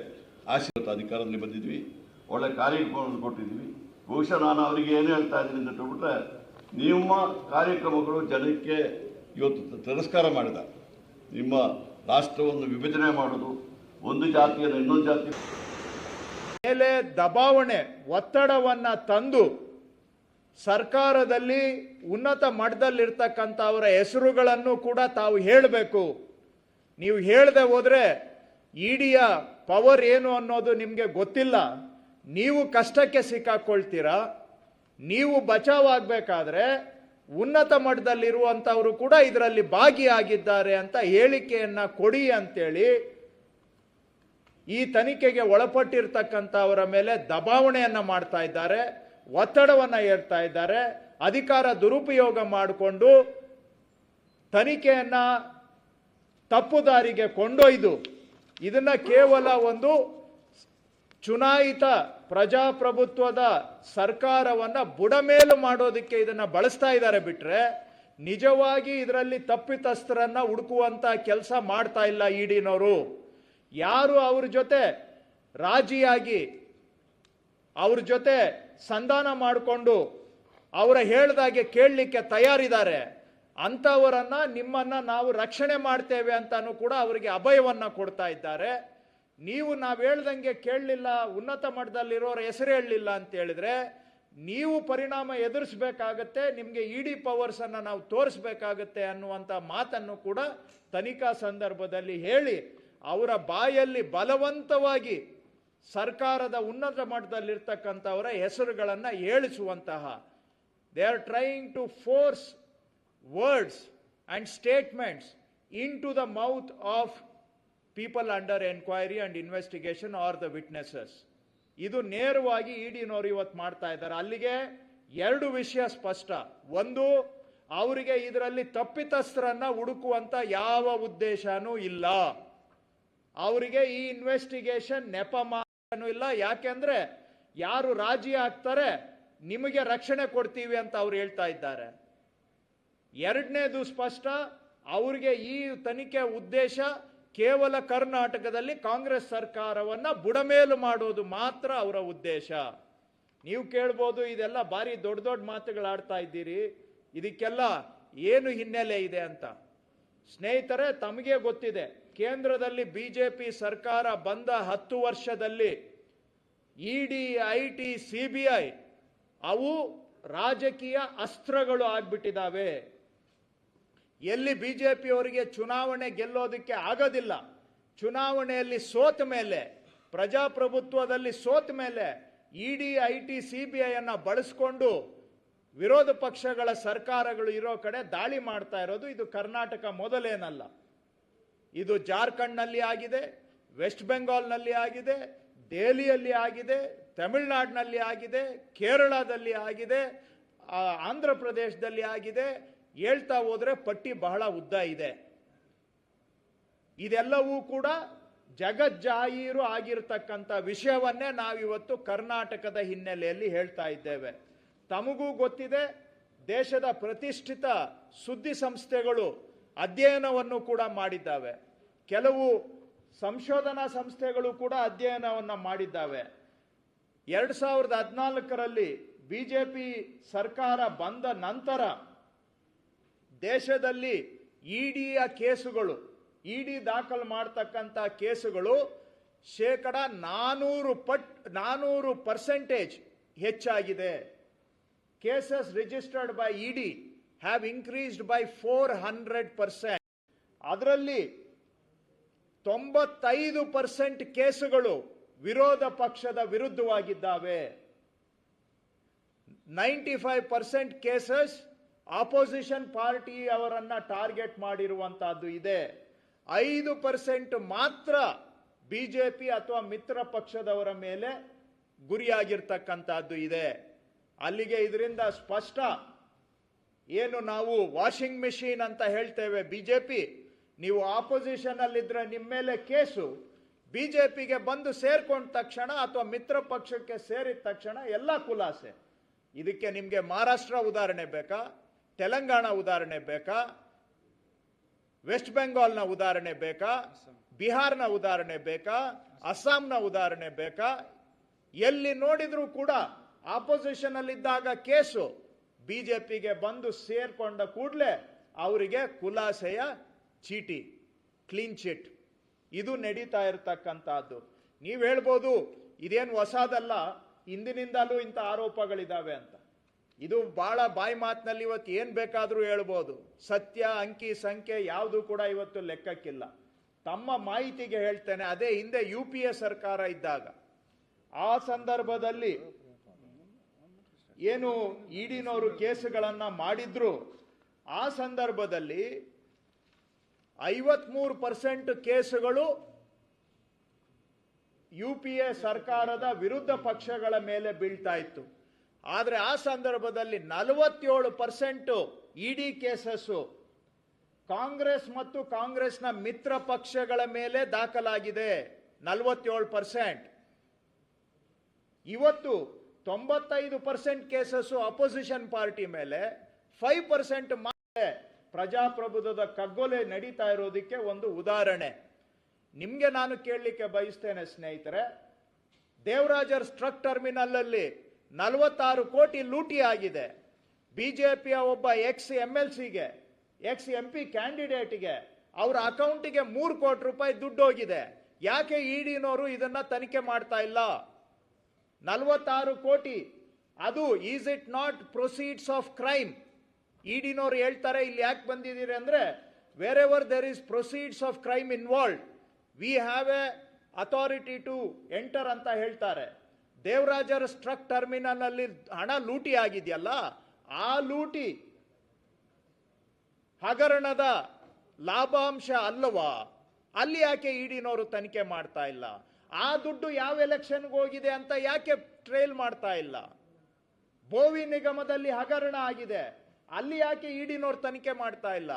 ಆಶೀರ್ವಾದ ಅಧಿಕಾರದಲ್ಲಿ ಬಂದಿದ್ವಿ, ಒಳ್ಳೆ ಕಾರ್ಯಕ್ರಮವನ್ನು ಕೊಟ್ಟಿದ್ವಿ ಬಹುಶಃ ನಾನು ಅವರಿಗೆ ಏನು ಹೇಳ್ತಾ ಇದ್ದೀನಿ ಅಂತ ಹೇಳ್ಬಿಟ್ರೆ, ನಿಮ್ಮ ಕಾರ್ಯಕ್ರಮಗಳು ಜನಕ್ಕೆ ಇವತ್ತು ತಿರಸ್ಕಾರ ಮಾಡಿದ. ನಿಮ್ಮ ರಾಷ್ಟ್ರವನ್ನು ವಿಭಜನೆ ಮಾಡೋದು ಒಂದು ಜಾತಿಯನ್ನು ಇನ್ನೊಂದು ಜಾತಿ ಮೇಲೆ ದಬಾವಣೆ, ಒತ್ತಡವನ್ನ ತಂದು ಸರ್ಕಾರದಲ್ಲಿ ಉನ್ನತ ಮಟ್ಟದಲ್ಲಿರ್ತಕ್ಕಂಥವರ ಹೆಸರುಗಳನ್ನು ಕೂಡ ತಾವು ಹೇಳಬೇಕು. ನೀವು ಹೇಳದೆ ಹೋದ್ರೆ ಇಡಿಯ ಪವರ್ ಏನು ಅನ್ನೋದು ನಿಮಗೆ ಗೊತ್ತಿಲ್ಲ. ನೀವು ಕಷ್ಟಕ್ಕೆ ಸಿಕ್ಕಾಕೊಳ್ತೀರಾ? ನೀವು ಬಚಾವಾಗಬೇಕಾದ್ರೆ ಉನ್ನತ ಮಟ್ಟದಲ್ಲಿರುವಂಥವರು ಕೂಡ ಇದರಲ್ಲಿ ಭಾಗಿಯಾಗಿದ್ದಾರೆ ಅಂತ ಹೇಳಿಕೆಯನ್ನ ಕೊಡಿ ಅಂತೇಳಿ ಈ ತನಿಖೆಗೆ ಒಳಪಟ್ಟಿರ್ತಕ್ಕಂಥವರ ಮೇಲೆ ದಬಾವಣೆಯನ್ನ ಮಾಡ್ತಾ ಇದ್ದಾರೆ, ಒತ್ತಡವನ್ನ ಏರ್ತಾ ಇದ್ದಾರೆ, ಅಧಿಕಾರ ದುರುಪಯೋಗ ಮಾಡಿಕೊಂಡು ತನಿಖೆಯನ್ನು ತಪ್ಪು ದಾರಿಗೆ ಕೊಂಡೊಯ್ದು, ಇದನ್ನ ಕೇವಲ ಒಂದು ಚುನಾಯಿತ ಪ್ರಜಾಪ್ರಭುತ್ವದ ಸರ್ಕಾರವನ್ನು ಬುಡಮೇಲು ಮಾಡೋದಕ್ಕೆ ಇದನ್ನು ಬಳಸ್ತಾ ಇದ್ದಾರೆ ಬಿಟ್ಟರೆ ನಿಜವಾಗಿ ಇದರಲ್ಲಿ ತಪ್ಪಿತಸ್ಥರನ್ನು ಹುಡುಕುವಂಥ ಕೆಲಸ ಮಾಡ್ತಾ ಇಲ್ಲ ಇಡಿನವರು ಯಾರು ಅವ್ರ ಜೊತೆ ರಾಜಿಯಾಗಿ ಅವ್ರ ಜೊತೆ ಸಂಧಾನ ಮಾಡಿಕೊಂಡು ಅವರ ಹೇಳ್ದಾಗೆ ಕೇಳಲಿಕ್ಕೆ ತಯಾರಿದ್ದಾರೆ ಅಂಥವರನ್ನು ನಿಮ್ಮನ್ನು ನಾವು ರಕ್ಷಣೆ ಮಾಡ್ತೇವೆ ಅಂತಲೂ ಕೂಡ ಅವರಿಗೆ ಅಭಯವನ್ನು ಕೊಡ್ತಾ ಇದ್ದಾರೆ. ನೀವು ನಾವು ಹೇಳ್ದಂಗೆ ಕೇಳಲಿಲ್ಲ, ಉನ್ನತ ಮಟ್ಟದಲ್ಲಿರೋರ ಹೆಸರು ಹೇಳಲಿಲ್ಲ ಅಂತ ಹೇಳಿದ್ರೆ, ನೀವು ಪರಿಣಾಮ ಎದುರಿಸಬೇಕಾಗತ್ತೆ, ನಿಮಗೆ ಇಡಿ ಡಿ ಪವರ್ಸನ್ನು ನಾವು ತೋರಿಸ್ಬೇಕಾಗತ್ತೆ ಅನ್ನುವಂಥ ಮಾತನ್ನು ಕೂಡ ತನಿಖಾ ಸಂದರ್ಭದಲ್ಲಿ ಹೇಳಿ, ಅವರ ಬಾಯಲ್ಲಿ ಬಲವಂತವಾಗಿ ಸರ್ಕಾರದ ಉನ್ನತ ಮಟ್ಟದಲ್ಲಿರ್ತಕ್ಕಂಥವರ ಹೆಸರುಗಳನ್ನು ಹೇಳಿಸುವಂತಹ they are trying to force words and statements into the mouth of people under enquiry and investigation or the witnesses ಇದು ನೇರವಾಗಿ ಇಡಿನವರು ಇವತ್ತು ಮಾಡ್ತಾ ಇದ್ದಾರೆ. ಅಲ್ಲಿಗೆ ಎರಡು ವಿಷಯ ಸ್ಪಷ್ಟ. ಒಂದು, ಅವರಿಗೆ ಇದರಲ್ಲಿ ತಪ್ಪಿತಸ್ಥರನ್ನ ಹುಡುಕುವಂತ ಯಾವ ಉದ್ದೇಶನೂ ಇಲ್ಲ. ಅವರಿಗೆ ಈ ಇನ್ವೆಸ್ಟಿಗೇಷನ್ ನೆಪ ಮಾಡನೂ ಇಲ್ಲ. ಯಾಕೆಂದ್ರೆ ಯಾರು ರಾಜಿ ಆಗ್ತಾರೆ, ನಿಮಗೆ ರಕ್ಷಣೆ ಕೊಡ್ತೀವಿ ಅಂತ ಅವ್ರು ಹೇಳ್ತಾ ಇದ್ದಾರೆ. ಎರಡನೇದು ಸ್ಪಷ್ಟ, ಅವರಿಗೆ ಈ ತನಿಖೆ ಉದ್ದೇಶ ಕೇವಲ ಕರ್ನಾಟಕದಲ್ಲಿ ಕಾಂಗ್ರೆಸ್ ಸರ್ಕಾರವನ್ನು ಬುಡಮೇಲು ಮಾಡೋದು ಮಾತ್ರ ಅವರ ಉದ್ದೇಶ. ನೀವು ಕೇಳ್ಬೋದು, ಇದೆಲ್ಲ ಭಾರಿ ದೊಡ್ಡ ದೊಡ್ಡ ಮಾತುಗಳಾಡ್ತಾ ಇದ್ದೀರಿ. ಇದಕ್ಕೆಲ್ಲ ಏನು ಹಿನ್ನೆಲೆ ಇದೆ ಅಂತ? ಸ್ನೇಹಿತರೆ, ತಮಗೆ ಗೊತ್ತಿದೆ, ಕೇಂದ್ರದಲ್ಲಿ ಬಿಜೆಪಿ ಸರ್ಕಾರ ಬಂದ ಹತ್ತು ವರ್ಷದಲ್ಲಿ ED I T, C B I ಅವು ರಾಜಕೀಯ ಅಸ್ತ್ರಗಳು ಆಗ್ಬಿಟ್ಟಿದ್ದಾವೆ ಎಲ್ಲಿ ಬಿ ಜೆ ಪಿಯವರಿಗೆ ಚುನಾವಣೆ ಗೆಲ್ಲೋದಕ್ಕೆ ಆಗೋದಿಲ್ಲ, ಚುನಾವಣೆಯಲ್ಲಿ ಸೋತ ಮೇಲೆ, ಪ್ರಜಾಪ್ರಭುತ್ವದಲ್ಲಿ ಸೋತ ಮೇಲೆ ED I T C B ಐಯನ್ನು ಬಳಸ್ಕೊಂಡು ವಿರೋಧ ಪಕ್ಷಗಳ ಸರ್ಕಾರಗಳು ಇರೋ ಕಡೆ ದಾಳಿ ಮಾಡ್ತಾ ಇರೋದು ಇದು ಕರ್ನಾಟಕ ಮೊದಲೇನಲ್ಲ. ಇದು ಜಾರ್ಖಂಡ್ನಲ್ಲಿ ಆಗಿದೆ, ವೆಸ್ಟ್ ಬೆಂಗಾಲ್ನಲ್ಲಿ ಆಗಿದೆ, ದೆಹಲಿಯಲ್ಲಿ ಆಗಿದೆ, ತಮಿಳುನಾಡಿನಲ್ಲಿ ಆಗಿದೆ, ಕೇರಳದಲ್ಲಿ ಆಗಿದೆ ಆಂಧ್ರ ಪ್ರದೇಶದಲ್ಲಿ ಆಗಿದೆ ಹೇಳ್ತಾ ಹೋದ್ರೆ ಪಟ್ಟಿ ಬಹಳ ಉದ್ದ ಇದೆ. ಇದೆಲ್ಲವೂ ಕೂಡ ಜಗಜ್ಜಾಹೀರು ಆಗಿರತಕ್ಕಂಥ ವಿಷಯವನ್ನೇ ನಾವಿವತ್ತು ಕರ್ನಾಟಕದ ಹಿನ್ನೆಲೆಯಲ್ಲಿ ಹೇಳ್ತಾ ಇದ್ದೇವೆ. ತಮಗೂ ಗೊತ್ತಿದೆ, ದೇಶದ ಪ್ರತಿಷ್ಠಿತ ಸುದ್ದಿ ಸಂಸ್ಥೆಗಳು ಅಧ್ಯಯನವನ್ನು ಕೂಡ ಮಾಡಿದ್ದಾವೆ. ಕೆಲವು ಸಂಶೋಧನಾ ಸಂಸ್ಥೆಗಳು ಕೂಡ ಅಧ್ಯಯನವನ್ನು ಮಾಡಿದ್ದಾವೆ. ಎರಡು ಸಾವಿರದ ಹದಿನಾಲ್ಕರಲ್ಲಿ ಬಿಜೆಪಿ ಸರ್ಕಾರ ಬಂದ ನಂತರ ದೇಶದಲ್ಲಿ ಇಡಿಯ ಕೇಸುಗಳು, ಇಡಿ ದಾಖಲು ಮಾಡ್ತಕ್ಕಂಥ ಕೇಸುಗಳು ಶೇಕಡ ನಾನೂರು ಪಟ್, ನಾನೂರು ಪರ್ಸೆಂಟೇಜ್ ಹೆಚ್ಚಾಗಿದೆ. Cases registered by ED have increased by four hundred percent. ಅದರಲ್ಲಿ ತೊಂಬತ್ತೈದು ಪರ್ಸೆಂಟ್ ಕೇಸುಗಳು ವಿರೋಧ ಪಕ್ಷದ ವಿರುದ್ಧವಾಗಿದ್ದಾವೆ. Ninety five percent cases opposition party ಅವರನ್ನ ಟಾರ್ಗೆಟ್ ಮಾಡಿರುವಂತಹದ್ದು ಇದೆ. ಐದು ಪರ್ಸೆಂಟ್ ಮಾತ್ರ ಬಿಜೆಪಿ ಅಥವಾ ಮಿತ್ರ ಪಕ್ಷದವರ ಮೇಲೆ ಗುರಿಯಾಗಿರ್ತಕ್ಕಂಥದ್ದು ಇದೆ. ಅಲ್ಲಿಗೆ ಇದರಿಂದ ಸ್ಪಷ್ಟ ಏನು ನಾವು ವಾಷಿಂಗ್ ಮೆಷಿನ್ ಅಂತ ಹೇಳ್ತೇವೆ ಬಿಜೆಪಿ ನೀವು ಆಪೋಸಿಷನ್ ಅಲ್ಲಿದ್ರೆ ನಿಮ್ಮ ಮೇಲೆ ಕೇಸು. ಬಿಜೆಪಿಗೆ ಬಂದು ಸೇರ್ಕೊಂಡ ತಕ್ಷಣ ಅಥವಾ ಮಿತ್ರ ಪಕ್ಷಕ್ಕೆ ಸೇರಿದ ತಕ್ಷಣ ಎಲ್ಲ ಖುಲಾಸೆ. ಇದಕ್ಕೆ ನಿಮಗೆ ಮಹಾರಾಷ್ಟ್ರ ಉದಾಹರಣೆ ಬೇಕಾ? ತೆಲಂಗಾಣ ಉದಾಹರಣೆ ಬೇಕಾ? ವೆಸ್ಟ್ ಬೆಂಗಾಲ್ನ ಉದಾಹರಣೆ ಬೇಕಾ? ಬಿಹಾರ್ನ ಉದಾಹರಣೆ ಬೇಕಾ? ಅಸ್ಸಾಂನ ಉದಾಹರಣೆ ಬೇಕಾ? ಎಲ್ಲಿ ನೋಡಿದ್ರೂ ಕೂಡ ಆಪೋಸಿಷನ್ ಅಲ್ಲಿದ್ದಾಗ ಕೇಸು ಬಿಜೆಪಿಗೆ ಬಂದು ಸೇರ್ಕೊಂಡ ಕೂಡಲೇ ಅವರಿಗೆ ಕುಲಾಸೆಯ ಚೀಟಿ, ಕ್ಲೀನ್ ಚಿಟ್. ಇದು ನಡೀತಾ ಇರತಕ್ಕಂಥದ್ದು. ನೀವು ಹೇಳ್ಬೋದು, ಇದೇನು ಹೊಸದಲ್ಲ, ಹಿಂದಿನಿಂದಲೂ ಇಂಥ ಆರೋಪಗಳಿದ್ದಾವೆ ಅಂತ. ಇದು ಬಹಳ ಬಾಯಿ ಮಾತಿನಲ್ಲಿ ಇವತ್ತು ಏನು ಬೇಕಾದರೂ ಹೇಳ್ಬೋದು. ಸತ್ಯ, ಅಂಕಿ, ಸಂಖ್ಯೆ ಯಾವುದು ಕೂಡ ಇವತ್ತು ಲೆಕ್ಕಕ್ಕಿಲ್ಲ. ತಮ್ಮ ಮಾಹಿತಿಗೆ ಹೇಳ್ತೇನೆ, ಅದೇ ಹಿಂದೆ ಯು ಪಿ ಎ ಸರ್ಕಾರ ಇದ್ದಾಗ. ಆ ಸಂದರ್ಭದಲ್ಲಿ ಏನು ಇಡಿನವರು ಕೇಸುಗಳನ್ನ ಮಾಡಿದ್ರು. ಆ ಸಂದರ್ಭದಲ್ಲಿ ಐವತ್ಮೂರು ಪರ್ಸೆಂಟ್ ಕೇಸುಗಳು ಯು ಪಿ ಎ ಸರ್ಕಾರದ ವಿರುದ್ಧ ಪಕ್ಷಗಳ ಮೇಲೆ ಬೀಳ್ತಾ ಇತ್ತು. ಆದರೆ ಆ ಸಂದರ್ಭದಲ್ಲಿ ನಲವತ್ತೇಳು percent E D cases. Congress ಮತ್ತು ಕಾಂಗ್ರೆಸ್ನ ಮಿತ್ರ ಪಕ್ಷಗಳ ಮೇಲೆ ದಾಖಲಾಗಿದೆ. ನಲವತ್ತೇಳು ಪರ್ಸೆಂಟ್. ಇವತ್ತು ತೊಂಬತ್ತೈದು ಪರ್ಸೆಂಟ್ ಕೇಸಸ್ಸು ಅಪೋಸಿಷನ್ ಪಾರ್ಟಿ ಮೇಲೆ, ಫೈವ್ ಪರ್ಸೆಂಟ್ ಮಾತ್ರ ಪ್ರಜಾಪ್ರಭುತ್ವದ ಕಗ್ಗೊಲೆ ನಡೀತಾ ಇರೋದಕ್ಕೆ ಒಂದು ಉದಾಹರಣೆ. ನಿಮಗೆ ನಾನು ಕೇಳಲಿಕ್ಕೆ ಬಯಸ್ತೇನೆ ಸ್ನೇಹಿತರೆ, ದೇವರಾಜರ್ ಸ್ಟ್ರಕ್ ಟರ್ಮಿನಲ್ ಅಲ್ಲಿ ನಲವತ್ತಾರು ಕೋಟಿ ಲೂಟಿ ಆಗಿದೆ. ಪಿಯ ಒಬ್ಬ ಎಕ್ಸ್ ಎಂ ಎಲ್ ಸಿಗೆ ಎಕ್ಸ್ ಎಂ ಪಿ ಕ್ಯಾಂಡಿಡೇಟ್ಗೆ ಅವರ ಅಕೌಂಟಿಗೆ ಮೂರು ಕೋಟಿ ರೂಪಾಯಿ ದುಡ್ಡು ಹೋಗಿದೆ. ಯಾಕೆ ಇಡಿನವರು ಇದನ್ನ ತನಿಖೆ ಮಾಡ್ತಾ ಇಲ್ಲ? ನಲವತ್ತಾರು ಕೋಟಿ, ಅದು is it not proceeds of crime ಇಡಿನವ್ರು ಹೇಳ್ತಾರೆ, ಇಲ್ಲಿ ಯಾಕೆ ಬಂದಿದ್ದೀರಿ ಅಂದ್ರೆ wherever there is proceeds of crime involve we have a authority to enter ಅಂತ ಹೇಳ್ತಾರೆ. ದೇವರಾಜರ ಸ್ಟ್ರಕ್ ಟರ್ಮಿನಲ್ ಅಲ್ಲಿ ಹಣ ಲೂಟಿ ಆಗಿದೆಯಲ್ಲ, ಆ ಲೂಟಿ ಹಗರಣದ ಲಾಭಾಂಶ ಅಲ್ಲವಾ? ಅಲ್ಲಿ ಯಾಕೆ ಇಡಿನವರು ತನಿಖೆ ಮಾಡ್ತಾ ಇಲ್ಲ? ಆ ದುಡ್ಡು ಯಾವ ಎಲೆಕ್ಷನ್ಗೆ ಹೋಗಿದೆ ಅಂತ ಯಾಕೆ ಟ್ರೇಲ್ ಮಾಡ್ತಾ ಇಲ್ಲ? ಬೋವಿ ನಿಗಮದಲ್ಲಿ ಹಗರಣ ಆಗಿದೆ, ಅಲ್ಲಿ ಯಾಕೆ ಇಡಿನವ್ರು ತನಿಖೆ ಮಾಡ್ತಾ ಇಲ್ಲ?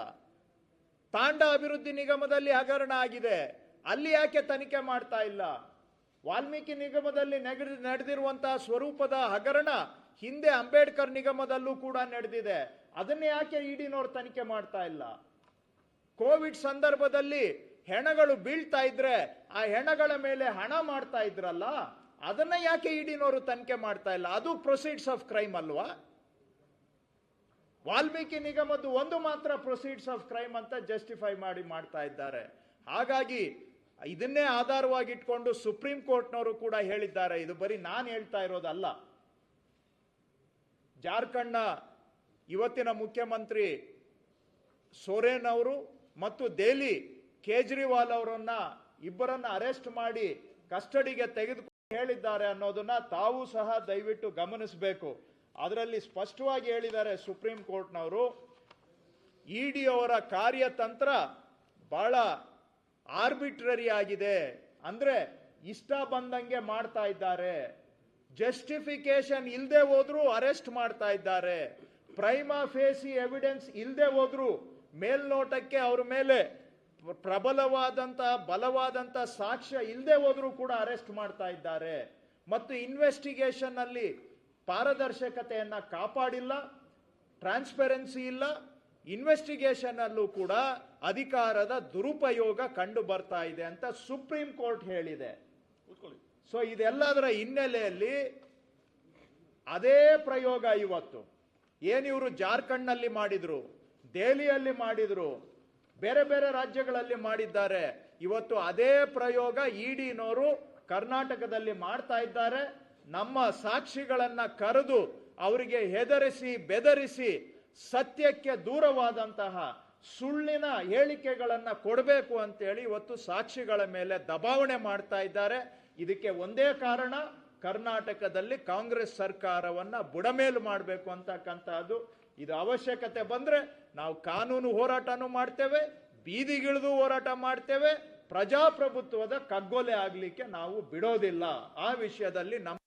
ತಾಂಡ ಅಭಿವೃದ್ಧಿ ನಿಗಮದಲ್ಲಿ ಹಗರಣ ಆಗಿದೆ, ಅಲ್ಲಿ ಯಾಕೆ ತನಿಖೆ ಮಾಡ್ತಾ ಇಲ್ಲ? ವಾಲ್ಮೀಕಿ ನಿಗಮದಲ್ಲಿ ನೆಗಡಿ, ನಡೆದಿರುವಂತಹ ಸ್ವರೂಪದ ಹಗರಣ ಹಿಂದೆ ಅಂಬೇಡ್ಕರ್ ನಿಗಮದಲ್ಲೂ ಕೂಡ ನಡೆದಿದೆ. ಅದನ್ನ ಯಾಕೆ ಇಡಿನವ್ರು ತನಿಖೆ ಮಾಡ್ತಾ ಇಲ್ಲ? ಕೋವಿಡ್ ಸಂದರ್ಭದಲ್ಲಿ ಹೆಣಗಳು ಬೀಳ್ತಾ ಇದ್ರೆ ಆ ಹೆಣಗಳ ಮೇಲೆ ಹಣ ಮಾಡ್ತಾ ಇದ್ರಲ್ಲ, ಅದನ್ನ ಯಾಕೆ ಇಡಿನವರು ತನಿಖೆ ಮಾಡ್ತಾ ಇಲ್ಲ? ಅದು ಪ್ರೊಸೀಡ್ಸ್ ಆಫ್ ಕ್ರೈಮ್ ಅಲ್ವಾ? ವಾಲ್ಮೀಕಿ ನಿಗಮದ್ದು ಒಂದು ಮಾತ್ರ ಪ್ರೊಸೀಡ್ಸ್ ಆಫ್ ಕ್ರೈಮ್ ಅಂತ ಜಸ್ಟಿಫೈ ಮಾಡಿ ಮಾಡ್ತಾ ಇದ್ದಾರೆ. ಹಾಗಾಗಿ ಇದನ್ನೇ ಆಧಾರವಾಗಿ ಇಟ್ಕೊಂಡು ಸುಪ್ರೀಂ ಕೋರ್ಟ್ನವರು ಕೂಡ ಹೇಳಿದ್ದಾರೆ. ಇದು ಬರೀ ನಾನು ಹೇಳ್ತಾ ಇರೋದಲ್ಲ. ಜಾರ್ಖಂಡ್ನ ಇವತ್ತಿನ ಮುಖ್ಯಮಂತ್ರಿ ಸೋರೆನ್ ಅವರು ಮತ್ತು ದೆಹಲಿ ಕೇಜ್ರಿವಾಲ್ ಅವರನ್ನ ಇಬ್ಬರನ್ನ ಅರೆಸ್ಟ್ ಮಾಡಿ ಕಸ್ಟಡಿಗೆ ತೆಗೆದುಕೊಂಡು ಹೇಳಿದ್ದಾರೆ ಅನ್ನೋದನ್ನ ತಾವು ಸಹ ದಯವಿಟ್ಟು ಗಮನಿಸಬೇಕು. ಅದರಲ್ಲಿ ಸ್ಪಷ್ಟವಾಗಿ ಹೇಳಿದ್ದಾರೆ ಸುಪ್ರೀಂ ಕೋರ್ಟ್ನವರು. ಇಡಿ ಅವರ ಕಾರ್ಯತಂತ್ರ ಬಹಳ ಆರ್ಬಿಟ್ರರಿ ಆಗಿದೆ. ಅಂದ್ರೆ ಇಷ್ಟ ಬಂದಂಗೆ ಮಾಡ್ತಾ ಇದ್ದಾರೆ. ಜಸ್ಟಿಫಿಕೇಶನ್ ಇಲ್ಲದೆ ಹೋದ್ರೂ ಅರೆಸ್ಟ್ ಮಾಡ್ತಾ ಇದ್ದಾರೆ. ಪ್ರೈಮಾ ಫೇಸಿ ಎವಿಡೆನ್ಸ್ ಇಲ್ಲದೆ ಹೋದ್ರು ಮೇಲ್ನೋಟಕ್ಕೆ ಅವ್ರ ಮೇಲೆ ಪ್ರಬಲವಾದಂತ, ಬಲವಾದಂತ ಸಾಕ್ಷ್ಯ ಇಲ್ಲದೆ ಹೋದ್ರೂ ಕೂಡ ಅರೆಸ್ಟ್ ಮಾಡ್ತಾ ಇದ್ದಾರೆ. ಮತ್ತು ಇನ್ವೆಸ್ಟಿಗೇಷನ್ ಅಲ್ಲಿ ಪಾರದರ್ಶಕತೆಯನ್ನ ಕಾಪಾಡಿಲ್ಲ ಟ್ರಾನ್ಸ್ಪರೆನ್ಸಿ ಇಲ್ಲ ಇನ್ವೆಸ್ಟಿಗೇಷನ್ ಅಲ್ಲೂ ಕೂಡ ಅಧಿಕಾರದ ದುರುಪಯೋಗ ಕಂಡು ಬರ್ತಾ ಇದೆ ಅಂತ ಸುಪ್ರೀಂ ಕೋರ್ಟ್ ಹೇಳಿದೆ. ಸೊ ಇದೆಲ್ಲದರ ಹಿನ್ನೆಲೆಯಲ್ಲಿ ಅದೇ ಪ್ರಯೋಗ ಇವತ್ತು. ಏನಿವರು ಜಾರ್ಖಂಡ್ನಲ್ಲಿ ಮಾಡಿದ್ರು ದೆಹಲಿಯಲ್ಲಿ ಮಾಡಿದ್ರು ಬೇರೆ ಬೇರೆ ರಾಜ್ಯಗಳಲ್ಲಿ ಮಾಡಿದ್ದಾರೆ. ಇವತ್ತು ಅದೇ ಪ್ರಯೋಗ ಇಡಿನವರು ಕರ್ನಾಟಕದಲ್ಲಿ ಮಾಡ್ತಾ ಇದ್ದಾರೆ. ನಮ್ಮ ಸಾಕ್ಷಿಗಳನ್ನ ಕರೆದು ಅವರಿಗೆ ಹೆದರಿಸಿ ಬೆದರಿಸಿ ಸತ್ಯಕ್ಕೆ ದೂರವಾದಂತಹ ಸುಳ್ಳಿನ ಹೇಳಿಕೆಗಳನ್ನು ಕೊಡಬೇಕು ಅಂತೇಳಿ ಇವತ್ತು ಸಾಕ್ಷಿಗಳ ಮೇಲೆ ದಬಾವಣೆ ಮಾಡ್ತಾ ಇದ್ದಾರೆ. ಇದಕ್ಕೆ ಒಂದೇ ಕಾರಣ, ಕರ್ನಾಟಕದಲ್ಲಿ ಕಾಂಗ್ರೆಸ್ ಸರ್ಕಾರವನ್ನ ಬುಡಮೇಲು ಮಾಡಬೇಕು ಅಂತಕ್ಕಂಥದ್ದು. ಇದು ಅವಶ್ಯಕತೆ ಬಂದ್ರೆ ನಾವು ಕಾನೂನು ಹೋರಾಟನೂ ಮಾಡ್ತೇವೆ, ಬೀದಿಗಿಳಿದು ಹೋರಾಟ ಮಾಡ್ತೇವೆ. ಪ್ರಜಾಪ್ರಭುತ್ವದ ಕಗ್ಗೊಲೆ ಆಗಲಿಕ್ಕೆ ನಾವು ಬಿಡೋದಿಲ್ಲ. ಆ ವಿಷಯದಲ್ಲಿ ನಮ್ಮ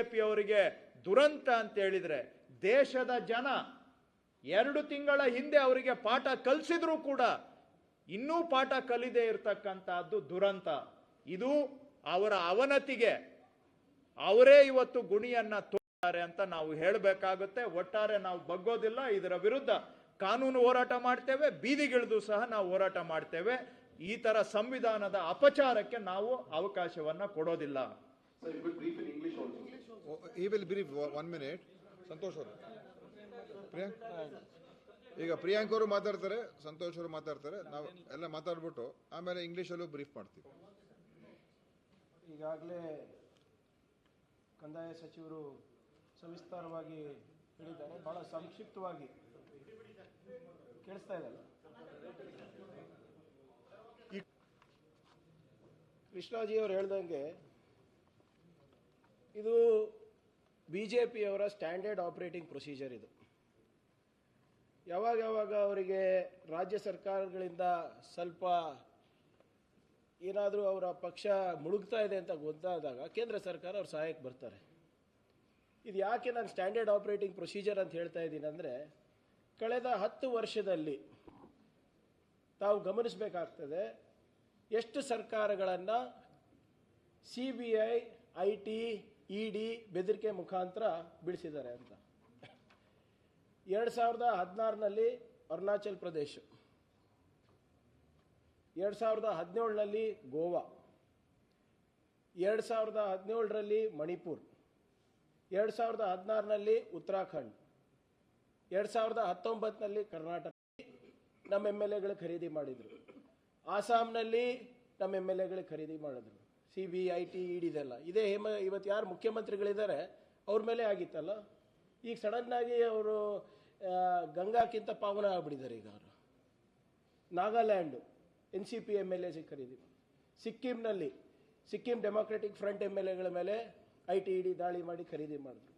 ಬಿಜೆಪಿಯವರಿಗೆ ದುರಂತ ಅಂತ ಹೇಳಿದ್ರೆ ದೇಶದ ಜನ ಎರಡು ತಿಂಗಳ ಹಿಂದೆ ಅವರಿಗೆ ಪಾಠ ಕಲಿಸಿದ್ರು ಕೂಡ ಇನ್ನೂ ಪಾಠ ಕಲಿದೇ ಇರತಕ್ಕಂತಹದ್ದು ದುರಂತ. ಇದು ಅವರ ಅವನತಿಗೆ ಅವರೇ ಇವತ್ತು ಗುಣಿಯನ್ನ ತೋರ್ತಾರೆ ಅಂತ ನಾವು ಹೇಳಬೇಕಾಗುತ್ತೆ. ಒಟ್ಟಾರೆ ನಾವು ಬಗ್ಗೋದಿಲ್ಲ, ಇದರ ವಿರುದ್ಧ ಕಾನೂನು ಹೋರಾಟ ಮಾಡ್ತೇವೆ, ಬೀದಿಗಿಳಿದು ಸಹ ನಾವು ಹೋರಾಟ ಮಾಡ್ತೇವೆ. ಈ ತರ ಸಂವಿಧಾನದ ಅಪಚಾರಕ್ಕೆ ನಾವು ಅವಕಾಶವನ್ನ ಕೊಡೋದಿಲ್ಲ. ಈ will brief one minute Santosh ಅವರು. ಪ್ರಿಯಾಂಕ್ ಈಗ ಪ್ರಿಯಾಂಕ್ ಅವರು ಮಾತಾಡ್ತಾರೆ ಸಂತೋಷ್ ಅವರು ಮಾತಾಡ್ತಾರೆ. ನಾವು ಎಲ್ಲ ಮಾತಾಡ್ಬಿಟ್ಟು ಆಮೇಲೆ ಇಂಗ್ಲೀಷಲ್ಲೂ ಬ್ರೀಫ್ ಮಾಡ್ತೀವಿ. ಈಗಾಗಲೇ ಕಂದಾಯ ಸಚಿವರು ಸವಿಸ್ತಾರವಾಗಿ ಹೇಳಿದ್ದಾರೆ. ಬಹಳ ಸಂಕ್ಷಿಪ್ತವಾಗಿ ಕೇಳಿಸ್ತಾ ಇದೆಯಲ್ಲ? ಕೃಷ್ಣಾಜಿ ಅವರು ಹೇಳ್ದಂಗೆ ಇದು ಬಿ ಜೆ ಪಿಯವರ ಸ್ಟ್ಯಾಂಡರ್ಡ್ ಆಪರೇಟಿಂಗ್ ಪ್ರೊಸೀಜರ್ ಇದು. ಯಾವಾಗ ಯಾವಾಗ ಅವರಿಗೆ ರಾಜ್ಯ ಸರ್ಕಾರಗಳಿಂದ ಸ್ವಲ್ಪ ಏನಾದರೂ ಅವರ ಪಕ್ಷ ಮುಳುಗ್ತಾ ಇದೆ ಅಂತ ಗೊತ್ತಾದಾಗ ಕೇಂದ್ರ ಸರ್ಕಾರ ಅವ್ರ ಸಹಾಯಕ್ಕೆ ಬರ್ತಾರೆ. ಇದು ಯಾಕೆ ನಾನು ಸ್ಟ್ಯಾಂಡರ್ಡ್ ಆಪರೇಟಿಂಗ್ ಪ್ರೊಸೀಜರ್ ಅಂತ ಹೇಳ್ತಾ ಇದ್ದೀನಿ ಅಂದರೆ, ಕಳೆದ ಹತ್ತು ವರ್ಷದಲ್ಲಿ ತಾವು ಗಮನಿಸಬೇಕಾಗ್ತದೆ, ಎಷ್ಟು ಸರ್ಕಾರಗಳನ್ನು C B I I T E D ಬೆದರಿಕೆ ಮುಖಾಂತರ ಬೀಳಿಸಿದ್ದಾರೆ ಅಂತ. ಎರಡ್ ಸಾವಿರದ ಹದಿನಾರನಲ್ಲಿ ಅರುಣಾಚಲ್ ಪ್ರದೇಶ. ಎರಡ್ ಸಾವಿರದ ಹದಿನೇಳರಲ್ಲಿ ಗೋವಾ. ಎರಡ್ ಸಾವಿರದ ಹದಿನೇಳರಲ್ಲಿ ಮಣಿಪುರ್. ಎರಡ್ ಸಾವಿರದ ಹದಿನಾರನಲ್ಲಿ ಉತ್ತರಾಖಂಡ್. ಎರಡ್ ಸಾವಿರದ ಹತ್ತೊಂಬತ್ತರಲ್ಲಿ ಕರ್ನಾಟಕ. ನಮ್ಮ ಎಂ ಎಲ್ ಎಗಳು ಖರೀದಿ ಮಾಡಿದರು. ಆಸಾಂನಲ್ಲಿ ನಮ್ಮ ಎಂ ಎಲ್ ಎಗಳು ಖರೀದಿ ಮಾಡಿದ್ರು. ಸಿ ಬಿ ಐ ಟಿ ಇಡಿದೆಲ್ಲ. ಇದೇ ಹೇಮ, ಇವತ್ತು ಯಾರು ಮುಖ್ಯಮಂತ್ರಿಗಳಿದ್ದಾರೆ, ಅವ್ರ ಮೇಲೆ ಆಗಿತ್ತಲ್ಲ? ಈಗ ಸಡನ್ನಾಗಿ ಅವರು ಗಂಗಾಕ್ಕಿಂತ ಪಾವನ ಆಗ್ಬಿಟ್ಟಿದ್ದಾರೆ ಈಗ ಅವರು. Nagaland N C P M L A ಖರೀದಿ ಸಿಕ್ಕಿಂನಲ್ಲಿ, Sikkim democratic Front M L ಎಗಳ ಮೇಲೆ ಐ ಟಿ ಇಡಿ ದಾಳಿ ಮಾಡಿ ಖರೀದಿ ಮಾಡಿದ್ರು.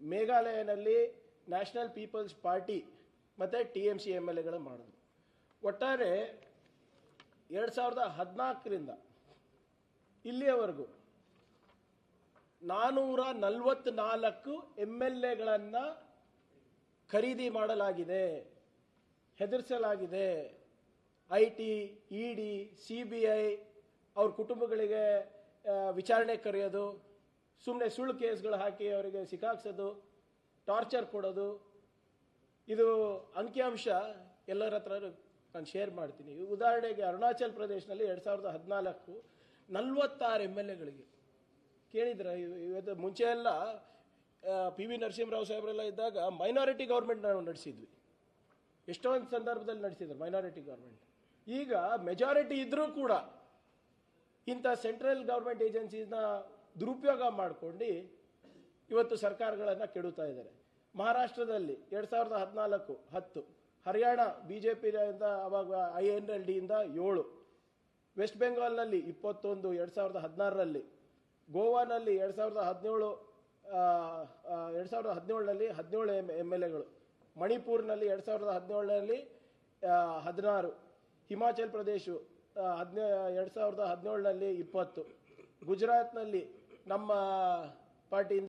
ಮೇಘಾಲಯನಲ್ಲಿ ನ್ಯಾಷನಲ್ ಪೀಪಲ್ಸ್ ಪಾರ್ಟಿ ಮತ್ತು T M C M L ಎಗಳು ಮಾಡಿದ್ರು. ಒಟ್ಟಾರೆ, ಎರಡು ಸಾವಿರದ ಹದಿನಾಲ್ಕರಿಂದ ಇಲ್ಲಿಯವರೆಗೂ ನಾನೂರ ನಲವತ್ನಾಲ್ಕು ಎಂ ಎಲ್ ಎಗಳನ್ನು ಖರೀದಿ ಮಾಡಲಾಗಿದೆ, ಹೆದರಿಸಲಾಗಿದೆ. I T E D C B I ಅವ್ರ ಕುಟುಂಬಗಳಿಗೆ ವಿಚಾರಣೆ ಕರೆಯೋದು ಸುಮ್ಮನೆ ಸುಳ್ಳು ಕೇಸ್ಗಳು ಹಾಕಿ ಅವರಿಗೆ ಸಿಕ್ಕಾಕ್ಸೋದು, ಟಾರ್ಚರ್ ಕೊಡೋದು. ಇದು ಅಂಕಿಅಂಶ ಎಲ್ಲರ ಹತ್ರ ನಾನು ಶೇರ್ ಮಾಡ್ತೀನಿ. ಉದಾಹರಣೆಗೆ ಅರುಣಾಚಲ್ ಪ್ರದೇಶದಲ್ಲಿ ಎರಡು ಸಾವಿರದ ಹದಿನಾಲ್ಕು ನಲವತ್ತಾರು ಎಂ ಎಲ್ ಎಗಳಿಗೆ. ಕೇಳಿದ್ರೆ ಇವತ್ತು ಮುಂಚೆ ಎಲ್ಲ ಪಿ ವಿ ನರಸಿಂಹರಾವ್ ಸಾಹೇಬರೆಲ್ಲ ಇದ್ದಾಗ ಮೈನಾರಿಟಿ ಗೌರ್ಮೆಂಟ್ ನಾವು ನಡೆಸಿದ್ವಿ. ಎಷ್ಟೊಂದು ಸಂದರ್ಭದಲ್ಲಿ ನಡೆಸಿದ್ರು ಮೈನಾರಿಟಿ ಗೌರ್ಮೆಂಟ್ ಈಗ ಮೆಜಾರಿಟಿ ಇದ್ದರೂ ಕೂಡ ಇಂಥ ಸೆಂಟ್ರಲ್ ಗೌರ್ಮೆಂಟ್ ಏಜೆನ್ಸೀಸ್ನ ದುರುಪಯೋಗ ಮಾಡ್ಕೊಂಡು ಇವತ್ತು ಸರ್ಕಾರಗಳನ್ನು ಕೆಡುತ್ತಾ ಇದ್ದಾರೆ. ಮಹಾರಾಷ್ಟ್ರದಲ್ಲಿ ಎರಡು ಸಾವಿರದ ಹದಿನಾಲ್ಕು ಹತ್ತು ಹರಿಯಾಣ ಬಿ ಜೆ ಪಿಯಿಂದ ಅವಾಗ ಐ ಎನ್ ಎಲ್ ಡಿಯಿಂದ ಏಳು ವೆಸ್ಟ್ ಬೆಂಗಾಲ್ನಲ್ಲಿ ಇಪ್ಪತ್ತೊಂದು, ಎರಡು ಸಾವಿರದ ಹದಿನಾರರಲ್ಲಿ, ಗೋವಾನಲ್ಲಿ ಎರಡು ಸಾವಿರದ ಹದಿನೇಳು ಎರಡು ಸಾವಿರದ ಹದಿನೇಳರಲ್ಲಿ ಹದಿನೇಳು ಎಂ ಎಂ ಎಲ್ ಎಗಳು ಮಣಿಪುರ್ನಲ್ಲಿ ಎರಡು ಸಾವಿರದ ಹದಿನೇಳರಲ್ಲಿ ಹದಿನಾರು, ಹಿಮಾಚಲ್ ಪ್ರದೇಶ ಹದಿನೇ, ಎರಡು ಸಾವಿರದ ಹದಿನೇಳರಲ್ಲಿ ಇಪ್ಪತ್ತು, ಗುಜರಾತ್ನಲ್ಲಿ ನಮ್ಮ ಪಾರ್ಟಿಯಿಂದ